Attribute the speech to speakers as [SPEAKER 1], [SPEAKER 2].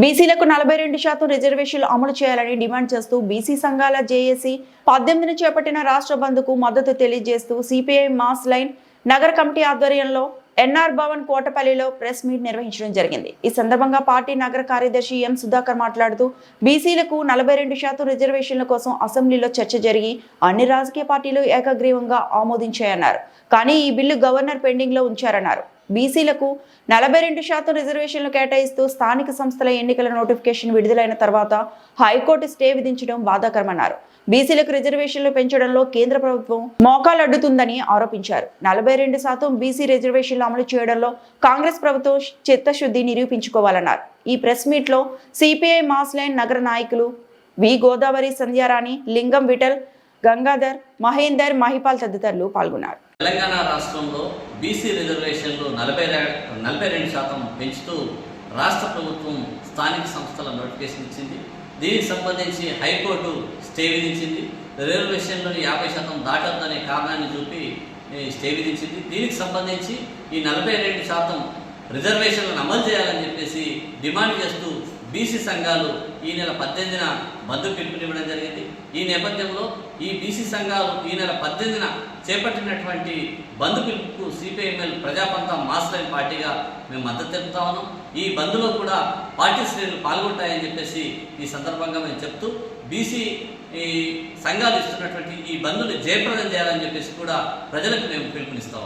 [SPEAKER 1] బీసీలకు నలభై రెండు శాతం రిజర్వేషన్లు అమలు చేయాలని డిమాండ్ చేస్తూ బీసీ సంఘాల జేఏసీ పద్దెనిమిదిని చేపట్టిన రాష్ట్ర బంద్కు మద్దతు తెలియజేస్తూ సిపిఐ మాస్ లైన్ నగర కమిటీ ఆధ్వర్యంలో ఎన్ఆర్ భవన్ కోటపల్లిలో ప్రెస్ మీట్ నిర్వహించడం జరిగింది. ఈ సందర్భంగా పార్టీ నగర కార్యదర్శి ఎం సుధాకర్ మాట్లాడుతూ బీసీలకు నలభై రెండు శాతం రిజర్వేషన్ల కోసం అసెంబ్లీలో చర్చ జరిగి అన్ని రాజకీయ పార్టీలు ఏకగ్రీవంగా ఆమోదించాయన్నారు. కానీ ఈ బిల్లు గవర్నర్ పెండింగ్లో ఉంచారన్నారు. బీసీలకు నలభై రెండు శాతం రిజర్వేషన్లు కేటాయిస్తూ స్థానిక సంస్థల ఎన్నికల నోటిఫికేషన్ విడుదలైన తర్వాత హైకోర్టు స్టే విధించడం బాధాకరమన్నారు. బీసీలకు రిజర్వేషన్లు పెంచడంలో కేంద్ర ప్రభుత్వం మోకాలు అడ్డుతుందని ఆరోపించారు. నలభై రెండు శాతం బీసీ రిజర్వేషన్లు అమలు చేయడంలో కాంగ్రెస్ ప్రభుత్వం చిత్తశుద్ధి నిరూపించుకోవాలన్నారు. ఈ ప్రెస్ మీట్లో సిపిఐ మాస్లైన్ నగర నాయకులు వి గోదావరి సంధ్యారాణి లింగం విఠల్ గంగాధర్ మహేందర్ మహిపాల్ తదితరులు పాల్గొన్నారు.
[SPEAKER 2] తెలంగాణ రాష్ట్రంలో బీసీ రిజర్వేషన్లు నలభై నలభై రెండు శాతం పెంచుతూ రాష్ట్ర ప్రభుత్వం స్థానిక సంస్థల నోటిఫికేషన్ ఇచ్చింది. దీనికి సంబంధించి హైకోర్టు స్టే విధించింది. రిజర్వేషన్లను యాభై శాతం దాటద్దనే కారణాన్ని చూపి స్టే విధించింది. దీనికి సంబంధించి ఈ నలభై రెండు శాతం రిజర్వేషన్లను అమలు చేయాలని చెప్పేసి డిమాండ్ చేస్తూ బీసీ సంఘాలు ఈ నెల పద్దెనిమిదిన బంధు పిలుపునివ్వడం జరిగింది. ఈ నేపథ్యంలో ఈ బీసీ సంఘాలు ఈ నెల పద్దెనిమిదిన చేపట్టినటువంటి బంద్ పిలుపుకు సిపిఐఎంఎల్ ప్రజాపంత మాస్లైన్ పార్టీగా మేము మద్దతు తెలుపుతా ఉన్నాం. ఈ బంద్లో కూడా పార్టీ శ్రేణులు పాల్గొంటాయని చెప్పేసి ఈ సందర్భంగా మేము చెప్తూ బీసీ ఈ సంఘాలు ఇస్తున్నటువంటి ఈ బంద్ను జయప్రదం చేయాలని చెప్పేసి కూడా ప్రజలకు మేము పిలుపునిస్తాం.